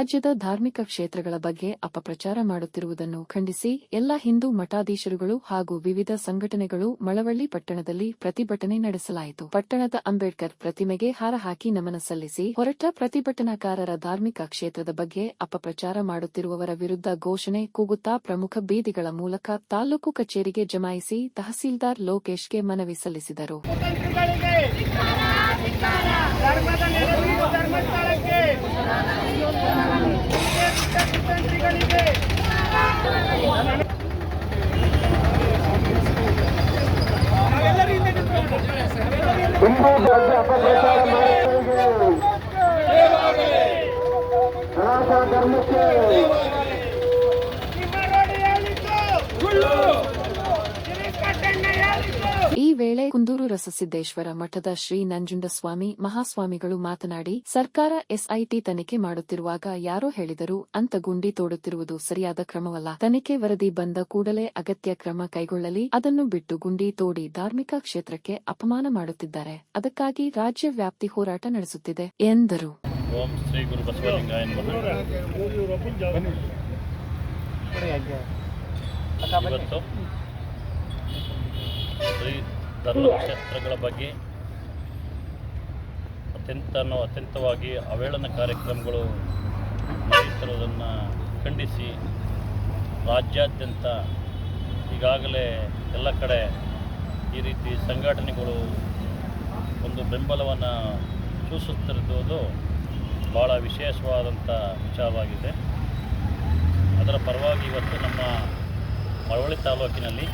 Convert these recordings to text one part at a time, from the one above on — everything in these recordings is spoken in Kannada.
ರಾಜ್ಯದ ಧಾರ್ಮಿಕ ಕ್ಷೇತ್ರಗಳ ಬಗ್ಗೆ ಅಪಪ್ರಚಾರ ಮಾಡುತ್ತಿರುವುದನ್ನು ಖಂಡಿಸಿ ಎಲ್ಲ ಹಿಂದೂ ಮಠಾಧೀಶರುಗಳು ಹಾಗೂ ವಿವಿಧ ಸಂಘಟನೆಗಳು ಮಳವಳ್ಳಿ ಪಟ್ಟಣದಲ್ಲಿ ಪ್ರತಿಭಟನೆ ನಡೆಸಲಾಯಿತು. ಪಟ್ಟಣದ ಅಂಬೇಡ್ಕರ್ ಪ್ರತಿಮೆಗೆ ಹಾರ ಹಾಕಿ ನಮನ ಸಲ್ಲಿಸಿ ಹೊರಟ ಪ್ರತಿಭಟನಾಕಾರರ ಧಾರ್ಮಿಕ ಕ್ಷೇತ್ರದ ಬಗ್ಗೆ ಅಪಪ್ರಚಾರ ಮಾಡುತ್ತಿರುವವರ ವಿರುದ್ಧ ಘೋಷಣೆ ಕೂಗುತ್ತಾ ಪ್ರಮುಖ ಬೀದಿಗಳ ಮೂಲಕ ತಾಲೂಕು ಕಚೇರಿಗೆ ಜಮಾಯಿಸಿ ತಹಸೀಲ್ದಾರ್ ಲೋಕೇಶ್ಗೆ ಮನವಿ ಸಲ್ಲಿಸಿದರು. ಧರ್ಮಕ್ಕೆ ಕುಂದೂರು ರಸಸಿದ್ದೇಶ್ವರ ಮಠದ ಶ್ರೀ ನಂಜುಂಡಸ್ವಾಮಿ ಮಹಾಸ್ವಾಮಿಗಳು ಮಾತನಾಡಿ ಸರ್ಕಾರ ಎಸ್ಐಟಿ ತನಿಖೆ ಮಾಡುತ್ತಿರುವಾಗ ಯಾರೋ ಹೇಳಿದರು ಅಂತ ಗುಂಡಿ ತೋಡುತ್ತಿರುವುದು ಸರಿಯಾದ ಕ್ರಮವಲ್ಲ. ತನಿಖೆ ವರದಿ ಬಂದ ಕೂಡಲೇ ಅಗತ್ಯ ಕ್ರಮ ಕೈಗೊಳ್ಳಲಿ ಅದನ್ನು ಬಿಟ್ಟು ಗುಂಡಿ ತೋಡಿ ಧಾರ್ಮಿಕ ಕ್ಷೇತ್ರಕ್ಕೆ ಅಪಮಾನ ಮಾಡುತ್ತಿದ್ದಾರೆ. ಅದಕ್ಕಾಗಿ ರಾಜ್ಯ ವ್ಯಾಪ್ತಿ ಹೋರಾಟ ನಡೆಸುತ್ತಿದೆ ಎಂದರು. ಓಂ ಶ್ರೀ ಧರ್ಮಕ್ಷೇತ್ರಗಳ ಬಗ್ಗೆ ಅತ್ಯಂತ ಅತ್ಯಂತವಾಗಿ ಅವೇಳನ ಕಾರ್ಯಕ್ರಮಗಳು ನಡೆಯುತ್ತಿರುವುದನ್ನು ಖಂಡಿಸಿ ರಾಜ್ಯಾದ್ಯಂತ ಈಗಾಗಲೇ ಎಲ್ಲ ಕಡೆ ಈ ರೀತಿ ಸಂಘಟನೆಗಳು ಒಂದು ಬೆಂಬಲವನ್ನು ಸೂಚಿಸುತ್ತಿರುವುದು ಭಾಳ ವಿಶೇಷವಾದಂಥ ವಿಚಾರವಾಗಿದೆ. ಅದರ ಪರವಾಗಿ ಇವತ್ತು ನಮ್ಮ ಮಳವಳ್ಳಿ ತಾಲೂಕಿನಲ್ಲಿ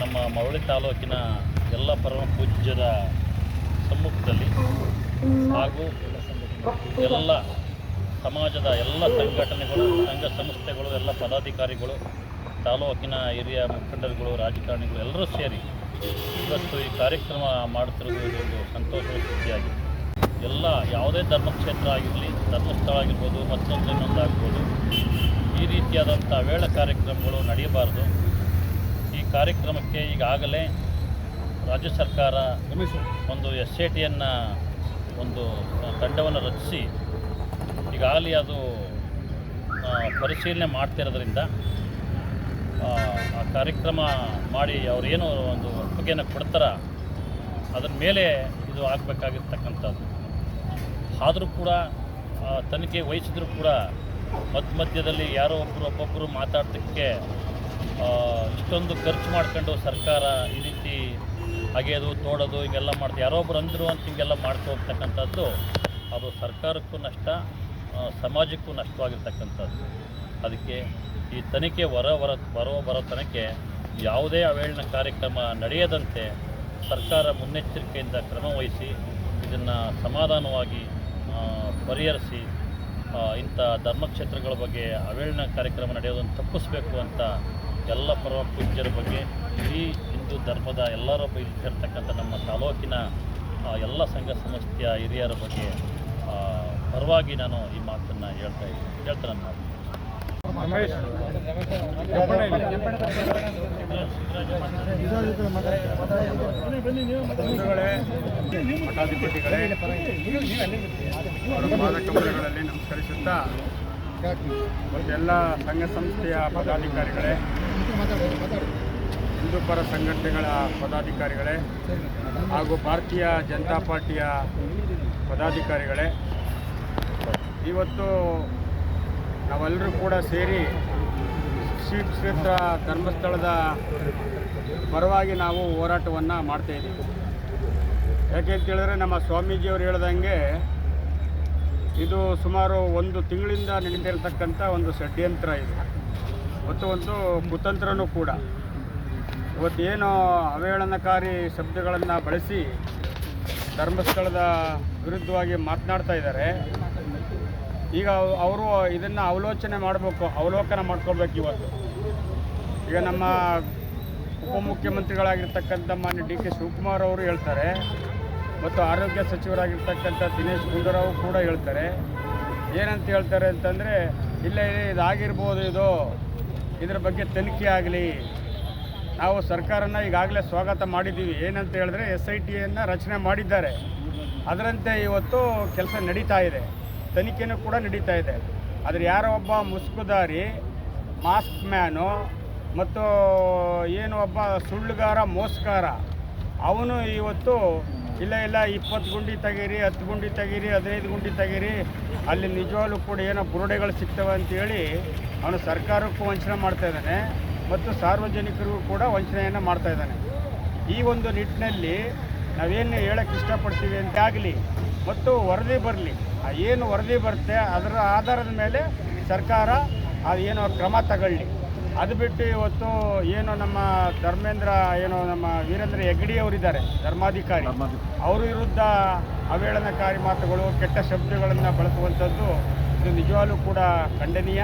ನಮ್ಮ ಮರಳಿ ತಾಲೂಕಿನ ಎಲ್ಲ ಪರಮ ಪೂಜ್ಯರ ಸಮ್ಮುಖದಲ್ಲಿ ಹಾಗೂ ಎಲ್ಲ ಸಮಾಜದ ಎಲ್ಲ ಸಂಘಟನೆಗಳು, ಸಂಘ ಸಂಸ್ಥೆಗಳು, ಎಲ್ಲ ಪದಾಧಿಕಾರಿಗಳು, ತಾಲೂಕಿನ ಹಿರಿಯ ಮುಖಂಡರುಗಳು, ರಾಜಕಾರಣಿಗಳು ಎಲ್ಲರೂ ಸೇರಿ ಇವತ್ತು ಈ ಕಾರ್ಯಕ್ರಮ ಮಾಡುತ್ತಿರುವುದು ಒಂದು ಸಂತೋಷದ ಸುದ್ದಿಯಾಗಿದೆ. ಎಲ್ಲ ಯಾವುದೇ ಧರ್ಮಕ್ಷೇತ್ರ ಆಗಿರಲಿ, ಧರ್ಮಸ್ಥಳ ಆಗಿರ್ಬೋದು, ಮತ್ತೊಂದು ಇನ್ನೊಂದು ಆಗ್ಬೋದು, ಈ ರೀತಿಯಾದಂಥ ವೇಳೆ ಕಾರ್ಯಕ್ರಮಗಳು ನಡೆಯಬಾರ್ದು. ಕಾರ್ಯಕ್ರಮಕ್ಕೆ ಈಗಾಗಲೇ ರಾಜ್ಯ ಸರ್ಕಾರ ಒಂದು ಎಸ್ ಎ ಟಿಯನ್ನು ಒಂದು ತಂಡವನ್ನು ರಚಿಸಿ ಈಗಾಗಲೇ ಅದು ಪರಿಶೀಲನೆ ಮಾಡ್ತಿರೋದ್ರಿಂದ ಆ, ಕಾರ್ಯಕ್ರಮ ಮಾಡಿ ಅವರೇನು ಒಂದು ಒಪ್ಪಿಗೆಯನ್ನು ಕೊಡ್ತಾರ ಅದರ ಮೇಲೆ ಇದು ಆಗಬೇಕಾಗಿರ್ತಕ್ಕಂಥದ್ದು. ಆದರೂ ಕೂಡ ತನಿಖೆ ವಹಿಸಿದ್ರು ಕೂಡ ಮಧ್ಯ ಮಧ್ಯದಲ್ಲಿ ಯಾರೋ ಒಬ್ಬರು ಒಬ್ಬೊಬ್ಬರು ಮಾತಾಡೋದಕ್ಕೆ ಇಷ್ಟೊಂದು ಖರ್ಚು ಮಾಡ್ಕೊಂಡು ಸರ್ಕಾರ ಈ ರೀತಿ ಅಗೆಯೋದು, ತೋಡೋದು, ಹಿಂಗೆಲ್ಲ ಮಾಡ್ತಾರೆ ಒಬ್ರು ಅಂದರು ಅಂತ ಹಿಂಗೆಲ್ಲ ಮಾಡ್ತಾ ಹೋಗ್ತಕ್ಕಂಥದ್ದು ಅದು ಸರ್ಕಾರಕ್ಕೂ ನಷ್ಟ ಸಮಾಜಕ್ಕೂ ನಷ್ಟವಾಗಿರ್ತಕ್ಕಂಥದ್ದು. ಅದಕ್ಕೆ ಈ ತನಿಖೆ ಹೊರ ಹೊರ ಬರೋ ಬರೋ ತನಕ ಯಾವುದೇ ಅವೇಳನ ಕಾರ್ಯಕ್ರಮ ನಡೆಯದಂತೆ ಸರ್ಕಾರ ಮುನ್ನೆಚ್ಚರಿಕೆಯಿಂದ ಕ್ರಮ ವಹಿಸಿ ಇದನ್ನು ಸಮಾಧಾನವಾಗಿ ಪರಿಹರಿಸಿ ಇಂಥ ಧರ್ಮಕ್ಷೇತ್ರಗಳ ಬಗ್ಗೆ ಅವೇಳನ ಕಾರ್ಯಕ್ರಮ ನಡೆಯೋದನ್ನು ತಪ್ಪಿಸ್ಬೇಕು ಅಂತ ಎಲ್ಲ ಪರಮ ಪೂಜ್ಯರ ಬಗ್ಗೆ ಇಡೀ ಹಿಂದೂ ಧರ್ಮದ ಎಲ್ಲರ ಬಗ್ಗೆ ಸೇರ್ತಕ್ಕಂಥ ನಮ್ಮ ತಾಲೂಕಿನ ಎಲ್ಲ ಸಂಘ ಸಂಸ್ಥೆಯ ಹಿರಿಯರ ಬಗ್ಗೆ ಪರವಾಗಿ ನಾನು ಈ ಮಾತನ್ನು ಹೇಳ್ತಾ ಇದ್ದೀನಿ. ಹೇಳ್ತಾ ನಾನು ಮಠಾಧಿಪತಿಗಳೇ ನಮಸ್ಕರಿಸುತ್ತಾ ಎಲ್ಲ ಸಂಘ ಸಂಸ್ಥೆಯ ಪದಾಧಿಕಾರಿಗಳೇ ಹಿಂದೂ ಪರ ಸಂಘಟನೆಗಳ ಪದಾಧಿಕಾರಿಗಳೇ, ಹಾಗೂ ಭಾರತೀಯ ಜನತಾ ಪಾರ್ಟಿಯ ಪದಾಧಿಕಾರಿಗಳೇ. ಇವತ್ತು ನಾವೆಲ್ಲರೂ ಕೂಡ ಸೇರಿ ಶ್ರೀ ಕ್ಷೇತ್ರ ಧರ್ಮಸ್ಥಳದ ಪರವಾಗಿ ನಾವು ಹೋರಾಟವನ್ನು ಮಾಡ್ತಾಯಿದ್ದೀವಿ ಯಾಕೆ ಅಂತೇಳಿದ್ರೆ ನಮ್ಮ ಸ್ವಾಮೀಜಿಯವರು ಹೇಳ್ದಂಗೆ ಇದು ಸುಮಾರು ಒಂದು ತಿಂಗಳಿಂದ ನಡೀತಿರ್ತಕ್ಕಂಥ ಒಂದು ಷಡ್ಯಂತ್ರ ಇದು. ಮತ್ತು ಒಂದು ಕುತಂತ್ರನೂ ಕೂಡ. ಇವತ್ತೇನು ಅವಹೇಳನಕಾರಿ ಶಬ್ದಗಳನ್ನು ಬಳಸಿ ಧರ್ಮಸ್ಥಳದ ವಿರುದ್ಧವಾಗಿ ಮಾತನಾಡ್ತಾ ಇದ್ದಾರೆ. ಈಗ ಅವರು ಇದನ್ನು ಅವಲೋಚನೆ ಮಾಡಬೇಕು, ಅವಲೋಕನ ಮಾಡ್ಕೋಬೇಕು ಇವತ್ತು. ಈಗ ನಮ್ಮ ಉಪಮುಖ್ಯಮಂತ್ರಿಗಳಾಗಿರ್ತಕ್ಕಂಥ ಮಾನ್ಯ ಡಿ ಕೆ ಶಿವಕುಮಾರ್ ಅವರು ಹೇಳ್ತಾರೆ ಮತ್ತು ಆರೋಗ್ಯ ಸಚಿವರಾಗಿರ್ತಕ್ಕಂಥ ದಿನೇಶ್ ಗುಂಡೂರಾವ್ ಕೂಡ ಹೇಳ್ತಾರೆ. ಏನಂತ ಹೇಳ್ತಾರೆ ಅಂತಂದರೆ, ಇಲ್ಲ ಇದಾಗಿರ್ಬೋದು ಇದು. ಇದ್ರ ಬಗ್ಗೆ ತನಿಖೆ ಆಗಲಿ. ನಾವು ಸರ್ಕಾರನ ಈಗಾಗಲೇ ಸ್ವಾಗತ ಮಾಡಿದ್ದೀವಿ. ಏನಂತ ಹೇಳಿದ್ರೆ, ಎಸ್ ಐ ಟಿಯನ್ನು ರಚನೆ ಮಾಡಿದ್ದಾರೆ. ಅದರಂತೆ ಇವತ್ತು ಕೆಲಸ ನಡೀತಾ ಇದೆ. ತನಿಖೆನೂ ಕೂಡ ನಡೀತಾ ಇದೆ. ಆದರೆ ಯಾರೋ ಒಬ್ಬ ಮುಸ್ಕುದಾರಿ, ಮಾಸ್ಕ್ ಮ್ಯಾನು ಮತ್ತು ಏನು ಒಬ್ಬ ಸುಳ್ಳುಗಾರ, ಮೋಸಗಾರ, ಅವನು ಇವತ್ತು ಇಲ್ಲ ಇಲ್ಲ, ಇಪ್ಪತ್ತು ಗುಂಡಿ ತೆಗೀರಿ, ಹತ್ತು ಗುಂಡಿ ತೆಗೀರಿ, ಹದಿನೈದು ಗುಂಡಿ ತೆಗೀರಿ, ಅಲ್ಲಿ ನಿಜವಾಗ್ಲೂ ಕೂಡ ಏನೋ ಬುರುಡೆಗಳು ಸಿಗ್ತವೆ ಅಂತೇಳಿ ಅವನು ಸರ್ಕಾರಕ್ಕೂ ವಂಚನೆ ಮಾಡ್ತಾ ಇದ್ದಾನೆ ಮತ್ತು ಸಾರ್ವಜನಿಕರಿಗೂ ಕೂಡ ವಂಚನೆಯನ್ನು ಮಾಡ್ತಾ ಇದ್ದಾನೆ. ಈ ಒಂದು ನಿಟ್ಟಿನಲ್ಲಿ ನಾವೇನು ಹೇಳಕ್ಕೆ ಇಷ್ಟಪಡ್ತೀವಿ ಅಂತ ಆಗಲಿ ಮತ್ತು ವರದಿ ಬರಲಿ. ಏನು ವರದಿ ಬರುತ್ತೆ ಅದರ ಆಧಾರದ ಮೇಲೆ ಸರ್ಕಾರ ಅದೇನೋ ಕ್ರಮ ತಗೊಳ್ಳಿ. ಅದು ಬಿಟ್ಟು ಇವತ್ತು ಏನು ನಮ್ಮ ಧರ್ಮೇಂದ್ರ ಏನು ನಮ್ಮ ವೀರೇಂದ್ರ ಹೆಗ್ಗಡಿ ಅವರಿದ್ದಾರೆ ಧರ್ಮಾಧಿಕಾರಿ. ಅವ್ರ ವಿರುದ್ಧ ಅವೇಳನಕಾರಿ ಮಾತುಗಳು ಕೆಟ್ಟ ಶಬ್ದಗಳನ್ನು ಬಳಸುವಂಥದ್ದು ಇದು ನಿಜವಾಗ್ಲೂ ಕೂಡ ಖಂಡನೀಯ.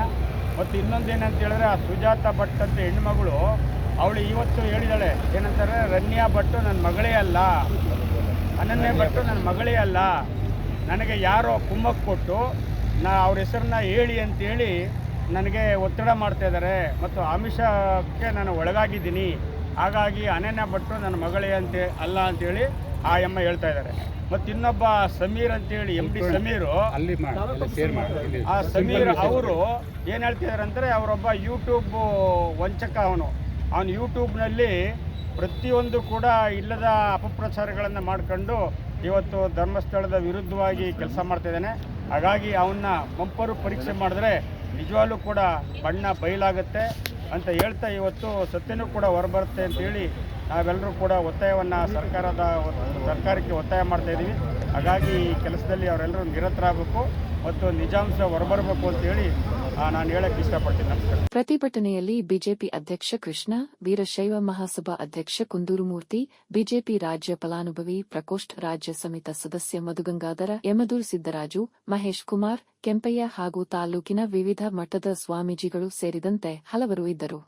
ಮತ್ತು ಇನ್ನೊಂದೇನಂತ ಹೇಳಿದ್ರೆ ಆ ಸುಜಾತ ಭಟ್ ಅಂತ ಹೆಣ್ಮಗಳು ಅವಳು ಇವತ್ತು ಹೇಳಿದಾಳೆ ಏನಂತಾರೆ ರನ್ಯಾ ಭಟ್ಟು ನನ್ನ ಮಗಳೇ ಅಲ್ಲ. ಅನನ್ಯ ಭಟ್ಟು ನನ್ನ ಮಗಳೇ ಅಲ್ಲ. ನನಗೆ ಯಾರೋ ಕುಮ್ಮಕ್ಕೆ ಕೊಟ್ಟು ನಾ ಅವ್ರ ಹೆಸರನ್ನ ಹೇಳಿ ಅಂತೇಳಿ ನನಗೆ ಒತ್ತಡ ಮಾಡ್ತಾ ಇದ್ದಾರೆ ಮತ್ತು ಆಮಿಷಕ್ಕೆ ನಾನು ಒಳಗಾಗಿದ್ದೀನಿ. ಹಾಗಾಗಿ ಅನನ್ಯ ಭಟ್ರು ನನ್ನ ಮಗಳೇ ಅಂತ ಅಲ್ಲ ಅಂತೇಳಿ ಆ ಎಮ್ಮ ಹೇಳ್ತಾ ಇದ್ದಾರೆ. ಮತ್ತು ಇನ್ನೊಬ್ಬ ಸಮೀರ್ ಅಂತೇಳಿ ಎಂ ಡಿ ಸಮೀರು. ಆ ಸಮೀರ್ ಅವರು ಏನು ಹೇಳ್ತಿದ್ದಾರೆ ಅಂದರೆ ಅವರೊಬ್ಬ ಯೂಟ್ಯೂಬ್ ವಂಚಕ ಅವನು. ಅವನು ಯೂಟ್ಯೂಬ್ನಲ್ಲಿ ಪ್ರತಿಯೊಂದು ಕೂಡ ಇಲ್ಲದ ಅಪಪ್ರಚಾರಗಳನ್ನು ಮಾಡ್ಕೊಂಡು ಇವತ್ತು ಧರ್ಮಸ್ಥಳದ ವಿರುದ್ಧವಾಗಿ ಕೆಲಸ ಮಾಡ್ತಿದ್ದಾನೆ. ಹಾಗಾಗಿ ಅವನ್ನ ಮಂಪರು ಪರೀಕ್ಷೆ ಮಾಡಿದ್ರೆ ನಿಜವಾಗ್ಲೂ ಕೂಡ ಬಣ್ಣ ಬಯಲಾಗುತ್ತೆ ಅಂತ ಹೇಳ್ತಾ ಇವತ್ತು ಸತ್ಯನೂ ಕೂಡ ಹೊರಬರುತ್ತೆ ಅಂತೇಳಿ ನಾವೆಲ್ಲರೂ ಕೂಡ ಒತ್ತಾಯವನ್ನು ಸರ್ಕಾರದ ಸರ್ಕಾರಕ್ಕೆ ಒತ್ತಾಯ ಮಾಡ್ತಾ ಇದ್ದೀವಿ. ಹಾಗಾಗಿ ಈ ಕೆಲಸದಲ್ಲಿ ಅವರೆಲ್ಲರೂ ನಿರತರಾಗಬೇಕು ಮತ್ತು ನಿಜಾಂಶ ಹೊರಬರಬೇಕು ಅಂತೇಳಿ ನಾನು ಹೇಳಕ್ಕೆ ಇಷ್ಟಪಡ್ತೀನಿ ಪ್ರತಿಭಟನೆಯಲ್ಲಿ ಬಿಜೆಪಿ ಅಧ್ಯಕ್ಷ ಕೃಷ್ಣ, ವೀರಶೈವ ಮಹಾಸಭಾ ಅಧ್ಯಕ್ಷ ಕುಂದೂರುಮೂರ್ತಿ, ಬಿಜೆಪಿ ರಾಜ್ಯ ಫಲಾನುಭವಿ ಪ್ರಕೋಷ್ಠ ರಾಜ್ಯ ಸಮಿತ ಸದಸ್ಯ ಮಧುಗಂಗಾಧರ, ಯಮದೂರ್ ಸಿದ್ದರಾಜು, ಮಹೇಶ್ ಕುಮಾರ್, ಕೆಂಪಯ್ಯ ಹಾಗೂ ತಾಲೂಕಿನ ವಿವಿಧ ಮಠದ ಸ್ವಾಮೀಜಿಗಳು ಸೇರಿದಂತೆ ಹಲವರು ಇದ್ದರು.